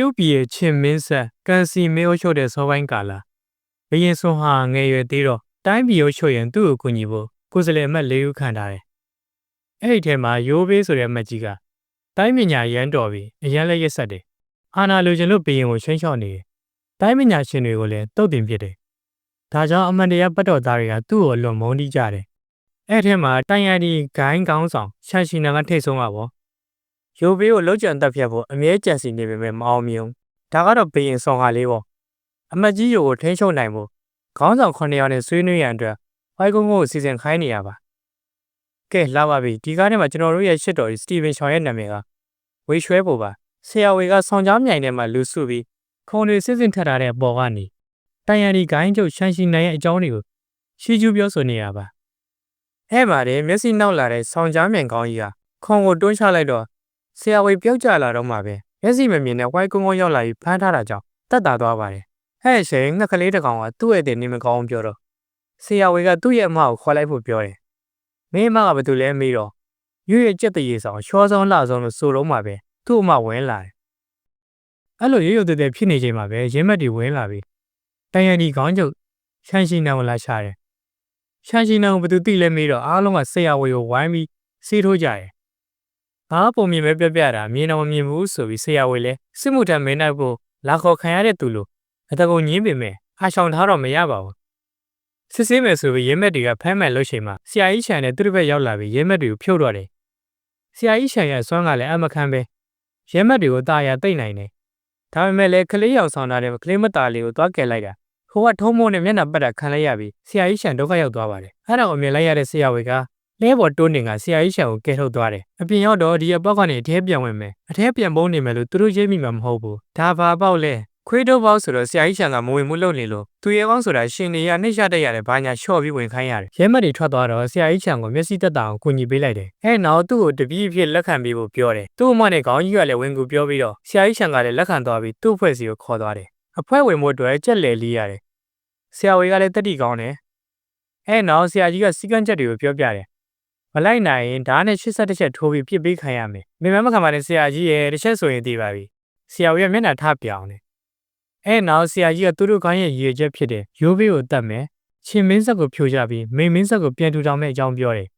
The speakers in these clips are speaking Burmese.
ရုတ်ပြည်ရဲ့ချင်းမင်းဆက်ကန်စီမေအုပ်ချုပ်တဲ့စောပိုင်းကာလဘရင်ဆွန်ဟာငယ်ရွယ်သေးတော့တိုင်းပြည်အုပ်ချုပ်ရင်သူ့ကိုကူညီဖို့ကိုယ်စလဲအမတ်၄ဦးခန့်ထားတယ်။အဲ့ဒီထဲမှာရိုးဘေးဆိုတဲ့အမတ်ကြီးကတိုင်းပညာရန်တော်ပြီးအရန်လက်ရက်ဆက်တယ်။အာနာလိုချင်လို့ဘရင်ကိုချင်းချော့နေတယ်။တိုင်းပညာရှင်တွေကိုလည်းတုတ်တင်ပြစ်တယ်။ဒါကြောင့်အမှန်တရားပတ်တော်သားတွေကသူ့ကိုအလွန်မုန်းတီးကြတယ်။အဲ့ထဲမှာတိုင်ရဒီဂိုင်းကောင်းဆောင်ရှာရှိနာကထိတ်ဆုံးပါဗော။ ရိုးဘေးကိုလှုပ်ကြံတက်ဖြတ်ဖို့အမြဲကြံစီနေပေမဲ့မအောင်မြင်ဘူး။ဒါကတော့ဘရင်ဆောင်ဟာလေးပေါ့။အမတ်ကြီးရိုကိုထိန်းချုပ်နိုင်ဖို့ခေါင်းဆောင်9ယောက်နဲ့ဆွေးနွေးရန်အတွက်ဝိုင်ကုန်းကိုစီစဉ်ခိုင်းနေရပါကဲလာပါပြီဒီကားထဲမှာကျွန်တော်တို့ရဲ့ရှစ်တော်ကြီးစတီဗင်ရှောင်ရဲ့နာမည်ကဝေရွှဲပေါ်ပါဆရာဝေကဆောင်းကြားမြိုင်ထဲမှာလူစုပြီးခုံတွေစစ်စစ်ထက်ထားတဲ့ပေါ်ကနေတန်ရန်ဒီဂိုင်းကျုပ်ရှမ်းရှိနိုင်ရဲ့အကြောင်းတွေကိုရှီကျူးပြောဆိုနေရပါဟဲ့ပါတယ်မျက်စိနောက်လာတဲ့ဆောင်းကြားမြိုင်ကောင်းကြီးကခုံကိုတွန်းချလိုက်တော့ ဆရာဝေပြောက်ကြလာတော့မှပဲမျက်စိမမြင်တဲ့ဝိုင်းကုန်းကုန်းရောက်လာပြီးဖမ်းထားတာကြောင့်တက်တာသွားပါတယ်ဟဲ့ရှင်ငှက်ကလေးတစ်ကောင်ကသူ့ရဲ့တင်နေမကောင်းပြောတော့ဆရာဝေကသူ့ရဲ့အမကိုခေါ်လိုက်ဖို့ပြောတယ်မင်းအမကဘာတူလဲမေးတော့ရွရွကြက်တရေဆောင်ချောဆောင်လှဆောင်လို့ဆိုတော့မှပဲသူ့အမဝင်လာတယ်အဲ့လိုရွရွတဲတဲဖြစ်နေချိန်မှာပဲရင်းမက်တွေဝင်လာပြီးတန်ရန်ဒီခေါင်းကျုပ်ရှမ်းရှိနံကိုလာချတယ်ရှမ်းရှိနံကိုဘာတူသိလဲမေးတော့အားလုံးကဆရာဝေကိုဝိုင်းပြီးစေးထိုးကြတယ် ဘာပုံမြင်ပဲပြပြတာမြင်တော့မမြင်ဘူးဆိုပြီးဆရာဝေလည်းစစ်မှုထမ်းမင်းနိုင်ဖို့လာခေါ်ခံရတဲ့သူလို့အတကုံညင်းပေမဲ့အာရှောင်ထားတော့မရပါဘူးစစ်ဆေးမယ်ဆိုပြီးရဲမက်တွေကဖမ်းမယ်လို့ချိန်မှာဆရာကြီးခြံနဲ့သူတို့ဘက်ရောက်လာပြီးရဲမက်တွေကိုဖြုတ်တော့တယ်ဆရာကြီးခြံရဲ့အစွမ်းကလည်းအမခံပဲရဲမက်တွေကိုတာယာတိတ်နိုင်တယ်ဒါပေမဲ့လည်းကလေးရောက်ဆောင်ထားတဲ့ကလေးမတာလေးကိုသွားကယ်လိုက်တာဟိုကထုံးမိုးနဲ့မျက်နှာပတ်တာခံလိုက်ရပြီးဆရာကြီးခြံဒုက္ခရောက်သွားပါတယ်အဲ့ဒါကိုမြင်လိုက်ရတဲ့ဆရာဝေက လဲပေါ်တိုးနေကဆရာကြီးခြံကိုကယ်ထုတ်သွားတယ်အပြင်ရောက်တော့ဒီအပေါက်ကနေအထဲပြန်ဝင်မယ်အထဲပြန်ပုံးနေမယ်လို့သူတို့ရိပ်မိမှာမဟုတ်ဘူးဒါဘာပေါက်လဲခွေးတော့ပေါက်ဆိုတော့ဆရာကြီးချန်ကမဝင်မှုလုပ်နေလို့သူရဲကောင်းဆိုတာရှင်နေရနှိမ့်ရတဲ့ရတယ်ဘာညာလျှော့ပြီးဝင်ခိုင်းရတယ်ရဲမက်တွေထွက်သွားတော့ဆရာကြီးချန်ကိုမျက်စိတက်တာအောင်ကူညီပေးလိုက်တယ်အဲနောက်သူ့ကိုတပည့်ဖြစ်လက်ခံပေးဖို့ပြောတယ်သူ့အမနဲ့ခေါင်းကြီးကလည်းဝင်ကူပြောပြီးတော့ဆရာကြီးချန်ကလည်းလက်ခံသွားပြီးသူ့အဖွဲ့စီကိုခေါ်သွားတယ်အဖွဲဝင်မှုအတွက်ကြက်လေလေးရတယ်ဆရာဝေကလည်းတက်တီကောင်းတယ်အဲနောက်ဆရာကြီးကစီကန်းချက်တွေကိုပြောပြတယ် မလိုက်နိုင်ရင်ဓာတ်နဲ့81ချက်ထိုးပြီးပြစ်ပေးခံရမယ်။မိမမခံပါနဲ့ဆရာကြီးရဲ့တစ်ချက်ဆိုရင်သိပါပြီ။ဆရာဝေကမျက်နှာထပြောင်းတယ်အဲနောက်ဆရာကြီးကသူတို့ခိုင်းရဲ့ရည်ရွယ်ချက်ဖြစ်တဲ့ရိုးဘေးကိုတတ်မယ်ချင်းမင်းဆက်ကိုဖြိုချပြီးမိန်မင်းဆက်ကိုပြန်ထူထောင်မဲ့အကြောင်းပြောတယ်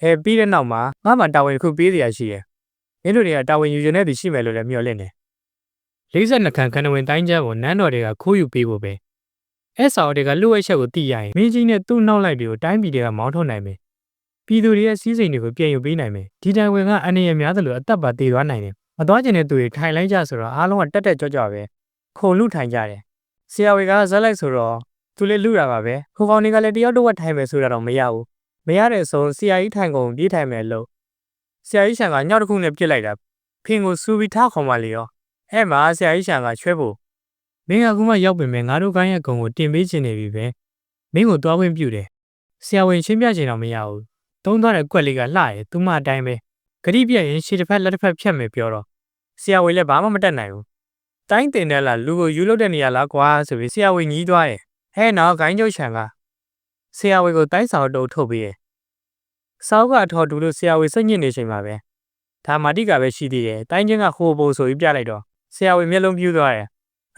အဲပြီးတဲ့နောက်မှာငါမှတာဝန်တစ်ခုပေးစရာရှိတယ်မင်းတို့တွေကတာဝန်ယူရတဲ့သူရှိမယ်လို့လည်းမျှော်လင့်တယ်42ခန်းခန္ဓဝင်တိုင်းကျကိုနန်းတော်တွေကခိုးယူပေးဖို့ပဲအဲဆော်တွေကလူ့ဝဲချက်ကိုသိရရင်မင်းကြီးနဲ့သူ့နောက်လိုက်တွေကိုတိုင်းပြည်တွေကမောင်းထုတ်နိုင်မယ် ပြည်သူတွေရဲ့စီးစိမ်တွေကိုပြန်ယူပေးနိုင်မယ်ဒီတိုင်ဝင်ကအအနေရများသလိုအသက်ပါတည်သွားနိုင်တယ်မသွားကျင်တဲ့သူတွေထိုင်လိုက်ကြဆိုတော့အားလုံးကတက်တက်ကြွကြွပဲခုံလူထိုင်ကြတယ်ဆရာဝေကဇက်လိုက်ဆိုတော့သူလည်းလူတာပါပဲဟိုကောင်တွေကလည်းတယောက်တစ်ဝက်ထိုင်မယ်ဆိုတာတော့မရဘူးမရတဲ့အဆုံးဆရာကြီးထိုင်ကုန်ပြေးထိုင်မယ်လို့ဆရာကြီးရှန်ကညောက်တစ်ခုနဲ့ပြစ်လိုက်တာဖင်ကိုစူပြီးထားခေါ်မှလေရောအဲ့မှာဆရာကြီးရှန်ကချွဲဖို့မင်းကခုမှရောက်ပင်မဲ့ငါတို့ကိုင်းရဲ့ကုံကိုတင်ပေးခြင်းနေပြီပဲမင်းကိုသွားခွင့်ပြုတယ်ဆရာဝန်ရှင်းပြခြင်းတော့မရဘူး သုံးသွားတဲ့ကွက်လေးကလှရဲသူမအတိုင်းပဲဂရိပြက်ရင်ရှေ့တစ်ဖက်လက်တစ်ဖက်ဖြတ်မယ်ပြောတော့ဆရာဝန်လည်းဘာမှမတတ်နိုင်ဘူးတိုင်းတင်တဲ့လားလူကိုယူလုပ်တဲ့နေရာလားကွာဆိုပြီးဆရာဝန်ကြီးသွားရဲ့ဟဲ့နောက်ဂိုင်းကျုပ်ချံကဆရာဝန်ကိုတိုင်းဆောင်တုပ်ထုတ်ပေးရဲ့စောက်ကအထော်တူလို့ဆရာဝန်စိတ်ညစ်နေချိန်မှာပဲဒါမာတိကပဲရှိသေးတယ်တိုင်းချင်းကဟိုဘိုဆိုပြီးပြလိုက်တော့ဆရာဝန်မျက်လုံးပြူးသွားတယ်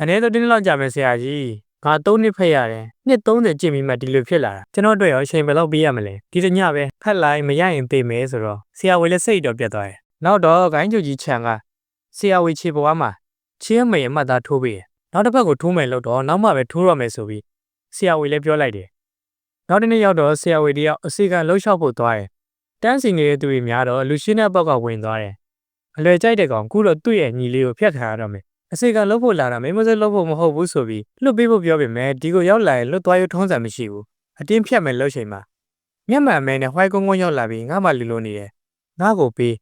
အနေတော့တင်းလောက်ကြာမယ်ဆရာကြီး ငါ၃နှစ်ဖက်ရတယ်နှစ်30ကျင့်ပြီးမှဒီလိုဖြစ်လာတာကျွန်တော်တို့ရောအချိန်ဘယ်လောက်ပေးရမလဲဒီတညပဲဖက်လိုက်မရရင်သေမယ်ဆိုတော့ဆရာဝန်လည်းစိတ်တော့ပြတ်သွားတယ်နောက်တော့ဂိုင်းကျုပ်ကြီးခြံကဆရာဝန်ခြေပေါ်မှာချင်းမေအမှတ်သားထိုးပေးတယ်နောက်တစ်ဖက်ကိုထိုးမယ်လို့တော့နောက်မှပဲထိုးရမယ်ဆိုပြီးဆရာဝေလည်းပြောလိုက်တယ်နောက်တစ်နေ့ရောက်တော့ဆရာဝေတယောက်အစီကံလှုပ်ရှောက်ဖို့သွားတယ်တန်းစီနေတဲ့သူတွေများတော့လူရှင်းတဲ့ဘောက်ကဝင်သွားတယ်အလွယ်ကြိုက်တဲ့ကောင်ခုတော့သူ့ရဲ့ညီလေးကိုဖျက်ခံရတော့မယ် အစီကံလှုပ်ဖို့လာတာမင်းမစလှုပ်ဖို့မဟုတ်ဘူးဆိုပြီးလွတ်ပေးဖို့ပြောပေမဲ့ဒီကိုရောက်လာရင်လွတ်သွားရထုံးစံမရှိဘူးအတင်းဖြတ်မယ်လို့ချိန်မှာမျက်မှန်မဲနဲ့ဟွိုင်းကုန်းကုန်းရောက်လာပြီးငါမှလူလိုနေတယ်ငါ့ကိုပေး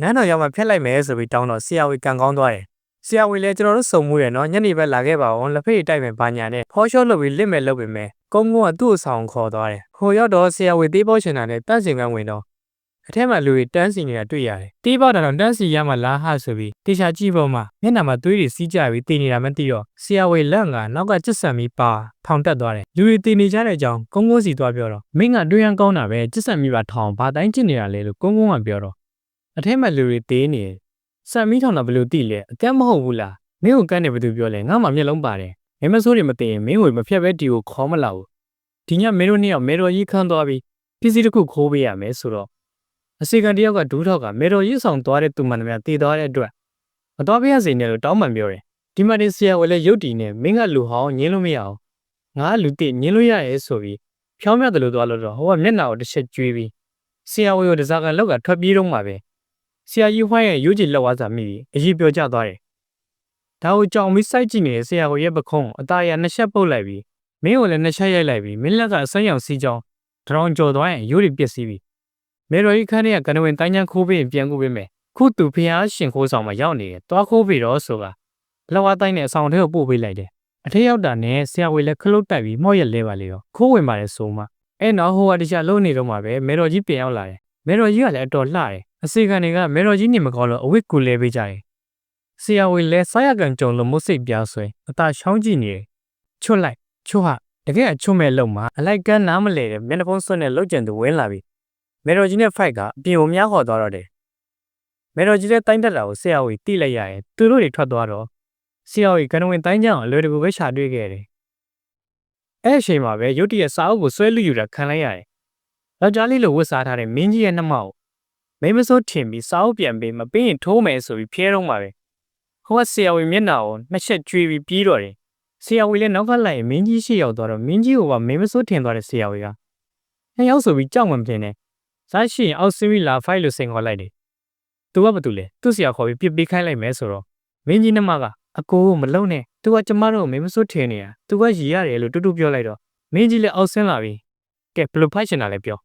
နန်းတော်ရောက်မှဖျက်လိုက်မယ်ဆိုပြီးတောင်းတော့ဆရာဝေကန်ကောင်းသွားတယ်ဆရာဝန်လည်းကျွန်တော်တို့စုံမှုရယ်နော်ညနေဘက်လာခဲ့ပါအောင်လက်ဖေးတိုက်မယ်ဘာညာနဲ့ဖောရှော့လုပ်ပြီးလစ်မယ်လုပ်ပေမဲ့ကုန်းကုန်းကသူ့အဆောင်ခေါ်သွားတယ်။ခိုရောက်တော့ဆရာဝန်သေးပေါချင်တာနဲ့တန့်စင်ကန်းဝင်တော့ အထက်မှာလူတွေတန်းစီနေတာတွေ့ရတယ်။တေးပေါတာတော့တန်းစီရမှလားဟာဆိုပြီးတေချာကြည့်ဖို့မှမျက်နှာမှာသွေးတွေစီးကြပြီးတည်နေတာမသိတော့ဆရာဝန်လန့်ကနောက်ကကျစ်ဆန်ပြီးပါထောင်တက်သွားတယ်။လူတွေတည်နေကြတဲ့အကြောင်းကုန်းကုန်းစီသွားပြောတော့မင်းကတွေးရန်ကောင်းတာပဲကျစ်ဆန်ပြီးပါထောင်ဘာတိုင်းကျစ်နေတာလဲလို့ကုန်းကုန်းကပြောတော့အထက်မှာလူတွေတေးနေတယ်ဆန်မီးထောင်တာဘယ်လိုသိလဲအကက်မဟုတ်ဘူးလားမင်းကိုကန့်နေဘသူပြောလဲငါမှမျက်လုံးပါတယ်မင်းမစိုးတွေမသိရင်မင်းကိုမဖြတ်ပဲဒီကိုခေါ်မလာဘူးဒီညမင်းတို့နှစ်ယောက်မေတော်ကြီးခန်းသွားပြီးပစ္စည်းတစ်ခုခိုးပေးရမယ်ဆိုတော့ အစီကံတယောက်ကဒူးထောက်ကမေတော်ကြီးဆောင်သွားတဲ့သူမှန်သမျှတည်သွားတဲ့အတွက်မတော်ပြရစေနဲ့လို့တောင်းပန်ပြောတယ်ဒီမှာတင်ဆရာဝယ်လဲရုတ်တီနဲ့မင်းကလူဟောင်းညင်းလို့မရအောင်ငါကလူတိညင်းလို့ရရဲဆိုပြီးဖြောင်းမြတ်တယ်လို့သွားလို့တော့ဟိုကမျက်နှာကိုတစ်ချက်ကျွေးပြီးဆရာဝယ်ကိုတစားကန်လောက်ကထွက်ပြေးတော့မှာပဲဆရာကြီးဝိုင်းရဲ့ရုပ်ကြည်လက်ဝါးစာမိပြီးအရေးပြောကြသွားတယ်ဒါကိုကြောင်ပြီးစိုက်ကြည့်နေတဲ့ဆရာကိုရဲ့ပခုံးအသားရနှစ်ချက်ပုတ်လိုက်ပြီးမင်းကိုလည်းနှစ်ချက်ရိုက်လိုက်ပြီးမင်းလက်ကအဆန်းရောင်စီးကြောင်းတရောင်ကြော်သွားရင်ရိုးရီပျက်စီးပြီး မေတော်ကြီးခန်းထဲကကနဝင်တိုင်းချမ်းခိုးပေးရင်ပြန်ကူပေးမယ်ခုသူဖျားရှင်ခိုးဆောင်မှာရောက်နေတယ်တွားခိုးပြီးတော့ဆိုတာလက်ဝါးတိုင်းနဲ့အဆောင်ထဲကိုပို့ပေးလိုက်တယ်အထက်ရောက်တာနဲ့ဆရာဝေလည်းခလုတ်တိုက်ပြီးမော့ရက်လဲပါလေရောခိုးဝင်ပါလေဆိုမှအဲ့နောက်ဟိုကတခြားလုံးနေတော့မှပဲမေတော်ကြီးပြန်ရောက်လာတယ်မေတော်ကြီးကလည်းအတော်လှတယ်အစီကန်တွေကမေတော်ကြီးနေမကောင်းလို့အဝတ်ကူလဲပေးကြတယ်ဆရာဝန်လဲစားရကန်ကြုံလို့မုတ်စိတ်ပြားဆွဲအသာချောင်းကြည့်နေတယ်ချွတ်လိုက်ချွတ်ဟာတကယ်အချွတ်မဲ့လုံမှာအလိုက်ကန်းနားမလဲတဲ့မျက်နှာဖုံးဆွနဲ့လှုပ်ကြံသူဝင်လာပြီ မေတော်ကြီးနဲ့ဖိုက်ကအပြင်ကိုများခေါ်သွားတော့တယ်မေတော်ကြီးလည်းတိုင်းတက်တာကိုဆရာဝန်တိလိုက်ရရင်သူတို့တွေထွက်သွားတော့ဆရာဝန်ကနဝင်တိုင်းကြအောင်အလွယ်တကူပဲရှာတွေ့ခဲ့တယ်အဲ့အချိန်မှာပဲရုတ်တရက်စာအုပ်ကိုဆွဲလူယူတာခံလိုက်ရတယ်ယောက်ျားလေးလိုဝတ်စားထားတဲ့မင်းကြီးရဲ့နှမကိုမိမစိုးထင်ပြီးစာအုပ်ပြန်ပေးမပေးရင်ထိုးမယ်ဆိုပြီးဖျဲတော့မှာပဲဟိုကဆရာဝန်မျက်နှာကိုနှစ်ချက်ကျွေးပြီးပြေးတော့တယ်ဆရာဝန်လည်းနောက်ကလိုက်ရင်မင်းကြီးရှိရောက်သွားတော့မင်းကြီးကမင်းမစိုးထင်သွားတဲ့ဆရာဝန်ကနှစ်ယောက်ဆိုပြီးကြောက်မှမတင်နဲ့ စားရှိရင်အောက်စီးပြီးလာဖိုင်လို့စိန်ခေါ်လိုက်တယ်သူကဘာတူလဲသူ့ဆရာခေါ်ပြီးပြစ်ပေးခိုင်းလိုက်မယ်ဆိုတော့မင်းကြီးနှမကအကိုကိုမလုံနဲ့သူကကျမတို့ကိုမင်းမစိုးထင်နေတာသူကရည်ရတယ်လို့တူတူပြောလိုက်တော့မင်းကြီးလည်းအောက်ဆင်းလာပြီကဲဘယ်လိုဖိုက်ချင်တာလဲပြော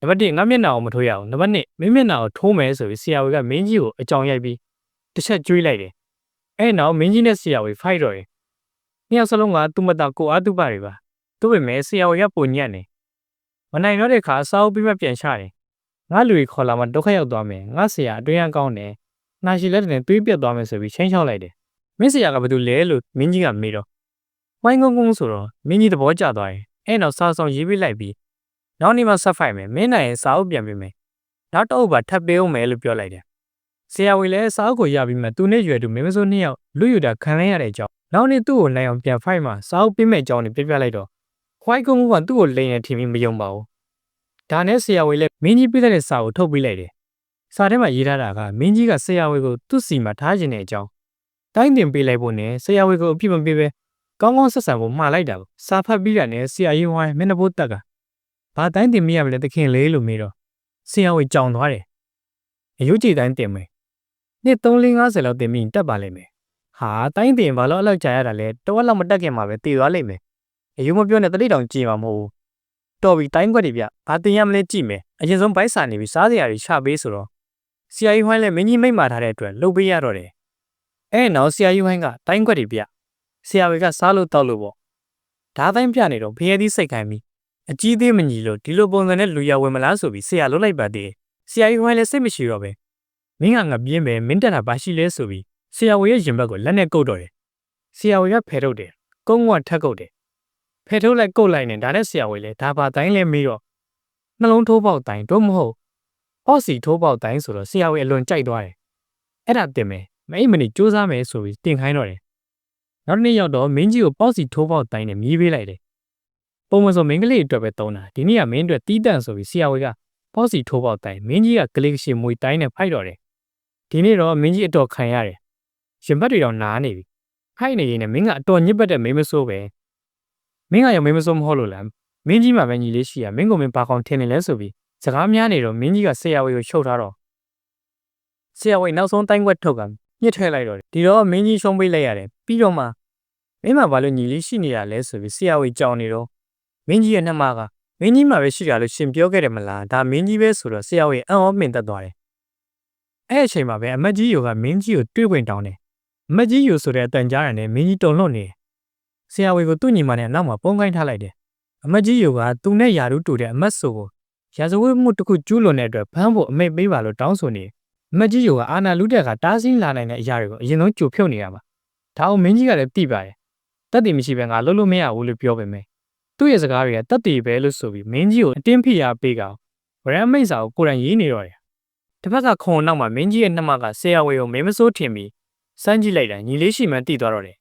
နံပါတ်1ငါမျက်နှာကိုမထိုးရအောင်နံပါတ်2မင်းမျက်နှာကိုထိုးမယ်ဆိုပြီးဆရာဝန်ကမင်းကြီးကိုအကြောင်ရိုက်ပြီးတစ်ချက်ကျွေးလိုက်တယ်။အဲ့နောက်မင်းကြီးနဲ့ဆရာဝေဖိုက်တော့တယ်။နှစ်ယောက်စလုံးကသူ့မတာကိုအားသူပါတွေပါ။သူ့ပေမဲ့ဆရာဝေကပုံညံ့နေ။ မနိုင်တော့တဲ့ခါအစားအုပ်ပြီးမှပြန်ချတယ်။ငါလူကြီးခေါ်လာမှဒုက္ခရောက်သွားမယ်။ငါဆရာအတွင်းအကောင်းတယ်။နှာရှိလက်နဲ့သွေးပြတ်သွားမယ်ဆိုပြီးချင်းချောက်လိုက်တယ်။မင်းဆရာကဘာလို့လဲလို့မင်းကြီးကမေးတော့ဝိုင်းကုန်းကုန်းဆိုတော့မင်းကြီးသဘောကျသွားတယ်။အဲ့နောက်စားဆောင်ရေးပေးလိုက်ပြီးနောက်နေ့မှဆက်ဖိုက်မယ်။မင်းနိုင်ရင်စာအုပ်ပြန်ပေးမယ်။နောက်တော့ဘာထပ်ပေးအောင်မယ်လို့ပြောလိုက်တယ်ဆရာဝန်လည်းစာအုပ်ကိုရပြီးမှသူနဲ့ရွယ်သူမင်းမစိုးနှစ်ယောက်လူယူတာခံလိုက်ရတဲ့အကြောင်းနောက်နေ့သူ့ကိုနိုင်အောင်ပြန်ဖိုက်မှစာအုပ်ပြမဲ့အကြောင်းကိုပြပြလိုက်တော့ ခွိုင်းကုန်းကသူ့ကိုလိန်နေထင်ပြီးမယုံပါဘူးဒါနဲ့ဆရာဝန်လည်းမင်းကြီးပြလိုက်တဲ့စာကိုထုတ်ပေးလိုက်တယ်စာထဲမှာရေးထားတာကမင်းကြီးကဆရာဝန်ကိုသူ့စီမှာထားခြင်းတဲ့အကြောင်းတိုင်းတင်ပေးလိုက်ဖို့နဲ့ဆရာဝန်ကိုအပြစ်မပေးပဲကောင်းကောင်းဆက်ဆံဖို့မှားလိုက်တာပေါ့စာဖတ်ပြီးတာနဲ့ဆရာကြီးဝိုင်းမင်းနှဘိုးတက်ကဘာတိုင်းတင်မရမလဲတခင်လေးလို့မေးတော့ဆရာဝန်ကြောင်သွားတယ်အယုတ်ကြည်တိုင်းတင်မယ်နှစ်350လောက်တင်ပြီးတက်ပါလိမ့်မယ်။ဟာတိုင်းတင်ဘာလို့အလောက်ကြာရတာလဲတဝက်လောက်မတက်ခင်မှာပဲတည်သွားလိမ့်မယ်။ အယုံမပြောနဲ့တလိတောင်ကြည်မှာမဟုတ်ဘူး။တော်ပြီတိုင်းခွက်တွေဗျ။ဘာတင်ရမလဲကြည့်မယ်။အရင်ဆုံးဘိုက်စာနေပြီးစားစရာတွေချပေးဆိုတော့ဆရာကြီးဟိုင်းလည်းမင်းကြီးမိတ်မာထားတဲ့အတွက်လှုပ်ပေးရတော့တယ်။အဲနောက်ဆရာကြီးဟိုင်းကတိုင်းခွက်တွေဗျ။ဆရာဝေကစားလို့တောက်လို့ပေါ့။ဓာတိုင်းပြနေတော့ဖျဲသီးစိတ်ခိုင်းပြီးအကြီးသေးမညီလို့ဒီလိုပုံစံနဲ့လူရဝင်မလားဆိုပြီးဆရာလွတ်လိုက်ပါသေးတယ်။ဆရာကြီးဟိုင်းလည်းစိတ်မရှိတော့ပဲ။မင်းကငါပြင်းမယ်မင်းတက်တာဘာရှိလဲဆိုပြီးဆရာဝေရဲ့ရင်ဘတ်ကိုလက်နဲ့ကုတ်တော့တယ်ဆရာဝေကဖယ်ထုတ်တယ်ကုန်းကထက်ကုတ်တယ် ဖယ်ထုတ်လိုက်ကုတ်လိုက်နေဒါနဲ့ဆရာဝေလည်းဒါပါတိုင်းလဲမေးတော့နှလုံးထိုးပေါက်တိုင်းတော့မဟုတ်ပေါ့စီထိုးပေါက်တိုင်းဆိုတော့ဆရာဝေအလွန်ကြိုက်သွားတယ်အဲ့ဒါတင်မယ်မအိမ်မနေစူးစမ်းမယ်ဆိုပြီးတင်ခိုင်းတော့တယ်နောက်တစ်နေ့ရောက်တော့မင်းကြီးကိုပေါ့စီထိုးပေါက်တိုင်းနဲ့မြည်ပေးလိုက်တယ်ပုံမှန်ဆိုမင်းကလေးအတွက်ပဲတုံးတာဒီနေ့ကမင်းအတွက်တီးတန့်ဆိုပြီးဆရာဝေကပေါ့စီထိုးပေါက်တိုင်းမင်းကြီးကကလေးရှိမွေတိုင်းနဲ့ဖိုက်တော့တယ်ဒီနေ့တော့မင်းကြီးအတော်ခံရတယ်။ရင်ဘတ်တွေတော့နားနေပြီ။ခိုက်နေရင်လည်းမင်းကအတော်ညစ်ပတ်တဲ့မင်းမစိုးပဲ။ မင်းကရောမင်းမစိုးမဟုတ်လို့လား။မင်းကြီးမှပဲညီလေးရှိရမင်းကမင်းပါကောင်ထင်နေလဲဆိုပြီးစကားများနေတော့မင်းကြီးကဆရာဝေကိုချုပ်ထားတော့ဆရာဝေနောက်ဆုံးတိုင်းွက်ထုတ်ကညှစ်ထဲလိုက်တော့တယ်။ဒီတော့မင်းကြီးရှုံးပေးလိုက်ရတယ်။ပြီးတော့မှမင်းမှဘာလို့ညီလေးရှိနေရလဲဆိုပြီးဆရာဝေကြောင်နေတော့မင်းကြီးရဲ့နှမကမင်းကြီးမှပဲရှိကြလို့ရှင်ပြောခဲ့တယ်မလား။ဒါမင်းကြီးပဲဆိုတော့ဆရာဝေအံ့ဩမင်သက်သွားတယ်အဲ့အချိန်မှာပဲအမတ်ကြီးယိုကမင်းကြီးကိုတွေးဝင်တောင်းတယ်။အမတ်ကြီးယိုဆိုတဲ့အတန်ကြားရတဲ့မင်းကြီးတုံလွတ်နေတယ်။ ဆရာဝေကိုသူ့ညီမနဲ့နောက်မှာပုံကိုင်းထားလိုက်တယ်။အမတ်ကြီးယိုကသူနဲ့ယာရုတူတဲ့အမတ်ဆိုကိုရာဇဝတ်မှုတစ်ခုကျူးလွန်တဲ့အတွက်ဖမ်းဖို့အမိတ်ပေးပါလို့တောင်းဆိုနေတယ်။အမတ်ကြီးယိုကအာနာလူတဲ့ကတားဆီးလာနိုင်တဲ့အရာတွေကိုအရင်ဆုံးကြိုဖြုတ်နေရမှာ။ဒါအောင်မင်းကြီးကလည်းသိပါတယ်။တက်တည်မရှိဘဲငါလုပ်လို့မရဘူးလို့ပြောပေမဲ့သူ့ရဲ့စကားတွေကတက်တည်ပဲလို့ဆိုပြီးမင်းကြီးကိုအတင်းဖိအားပေးကောင်ဗရန်မိတ်စာကိုကိုယ်တိုင်ရေးနေတော့တယ်တစ်ဖက်ကခုံနောက်မှာမင်းကြီးရဲ့နှမကဆရာဝေကိုမင်းမစိုးထင်ပြီးစမ်းကြည့်လိုက်တာညီလေးရှိမှန်းသိသွားတော့တယ်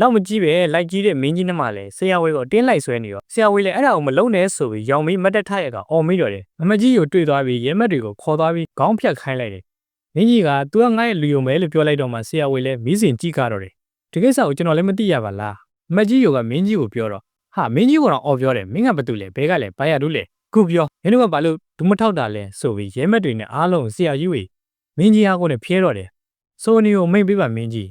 လောက်မကြီးပဲလိုက်ကြီးတဲ့မင်းကြီးနှမလည်းဆရာဝေကိုတင်းလိုက်ဆွဲနေရောဆရာဝေလည်းအဲ့ဒါကိုမလုံးနဲ့ဆိုပြီးရောင်ပြီးမတ်တက်ထရက်ကအော်မိတော့တယ်အမကြီးကိုတွေ့သွားပြီးရဲမက်တွေကိုခေါ်သွားပြီးခေါင်းဖြတ်ခိုင်းလိုက်တယ်မင်းကြီးက तू ကငါ့ရဲ့လူယုံပဲလို့ပြောလိုက်တော့မှဆရာဝေလည်းမီးစင်ကြည့်ကြတော့တယ်ဒီကိစ္စကိုကျွန်တော်လည်းမသိရပါလားအမကြီးယောကမင်းကြီးကိုပြောတော့ဟာမင်းကြီးကတော့အော်ပြောတယ်မင်းကဘာတူလဲဘဲကလဲဘာရတူးလဲခုပြောမင်းတို့ကဘာလို့ဒူးမထောက်တာလဲဆိုပြီးရဲမက်တွေနဲ့အားလုံးဆရာကြီးဝေမင်းကြီးအားကိုနဲ့ဖျဲတော့တယ်ဆိုနီကိုမိတ်ပေးပါမင်းကြီး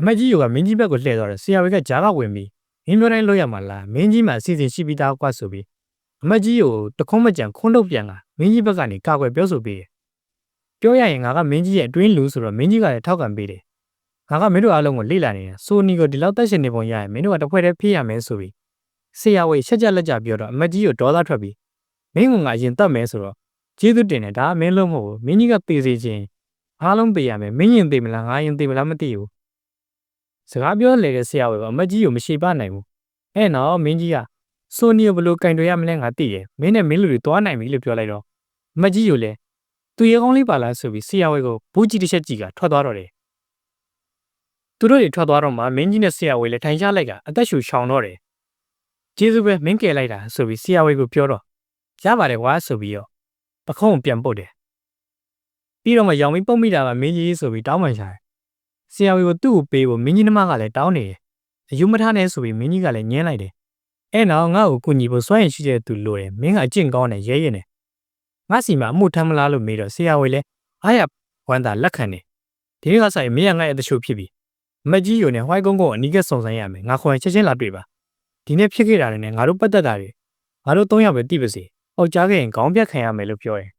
အမကြီးယောကမင်းကြီးဘက်ကိုလှည့်သွားတယ်ဆရာဝေကဂျာကဝင်ပြီးမင်းပြောတိုင်းလို့ရမှာလားမင်းကြီးမှအစီအစဉ်ရှိပြီးသားကွာဆိုပြီးအမကြီးကိုတခုံးမကြံခွန်းထုတ်ပြန်ကမင်းကြီးဘက်ကနေကာကွယ်ပြောဆိုပေးတယ်ပြောရရင်ငါကမင်းကြီးရဲ့အတွင်းလူဆိုတော့မင်းကြီးကလည်းထောက်ခံပေးတယ်ငါကမင်းတို့အားလုံးကိုလေ့လာနေတယ်ဆိုနီကိုဒီလောက်တက်ရှင်နေပုံရရင်မင်းတို့ကတစ်ဖွဲ့တည်းဖြည့်ရမယ်ဆိုပြီးဆရာဝေချက်ချက်လက်ကြပြောတော့အမကြီးကိုဒေါသထွက်ပြီးမင်းကငါရင်တက်မယ်ဆိုတော့ကျေးဇူးတင်တယ်ဒါကမင်းလို့မဟုတ်ဘူးမင်းကြီးကသေစေခြင်းအားလုံးပေးရမယ်မင်းရင်သေမလားငါရင်သေမလားမသိဘူး စကားပြောလေတဲ့ဆရာဝေကအမကြီးကိုမရှိပါနိုင်ဘူးအဲ့တော့မင်းကြီးကဆိုနီကိုဘယ်လိုကင်တွယ်ရမလဲငါသိတယ်မင်းနဲ့မင်းလူတွေသွားနိုင်ပြီလို့ပြောလိုက်တော့အမကြီးကိုလည်းသူရေကောင်းလေးပါလားဆိုပြီးဆရာဝေကိုဘူးကြီးတစ်ချက်ကြီးကထွက်သွားတော့တယ်သူတို့တွေထွက်သွားတော့မှမင်းကြီးနဲ့ဆရာဝေလည်းထိုင်ချလိုက်ကအသက်ရှူရှောင်တော့တယ်ကျေးဇူးပဲမင်းကယ်လိုက်တာဆိုပြီးဆရာဝေကိုပြောတော့ရပါတယ်ကွာဆိုပြီးတော့ပခုံးကိုပြန်ပုတ်တယ်ပြီးတော့မှရောင်ပြီးပုတ်မိတာကမင်းကြီးဆိုပြီးတောင်းပန်ရှာတယ် ဆရာဝေကိုသူ့ကိုပေးဖို့မင်းကြီးနှမကလည်းတောင်းနေတယ်အယူမထားနဲ့ဆိုပြီးမင်းကြီးကလည်းညင်းလိုက်တယ်အဲ့နောက်ငါ့ကိုကူညီဖို့စွမ်းရည်ရှိတဲ့သူလိုတယ်မင်းကအကျင့်ကောင်းတယ်ရဲရဲနဲ့ငါစီမှာအမှုထမ်းမလားလို့မေးတော့ဆရာဝေလည်းအားရဝမ်းသာလက်ခံတယ်ဒီနေ့ကဆိုင်မင်းကငါ့ရဲ့တချို့ဖြစ်ပြီအမတ်ကြီးယိုနဲ့ဟွိုင်းကုန်းကုန်းအနီးကစုံစမ်းရမယ်ငါခွန်ချက်ချင်းလာတွေ့ပါဒီနေ့ဖြစ်ခဲ့တာတွေနဲ့ငါတို့ပတ်သက်တာတွေငါတို့သုံးယောက်ပဲသိပါစေဟောက်ကြားခဲ့ရင်ခေါင်းပြတ်ခံရမယ်လို့ပြောရင်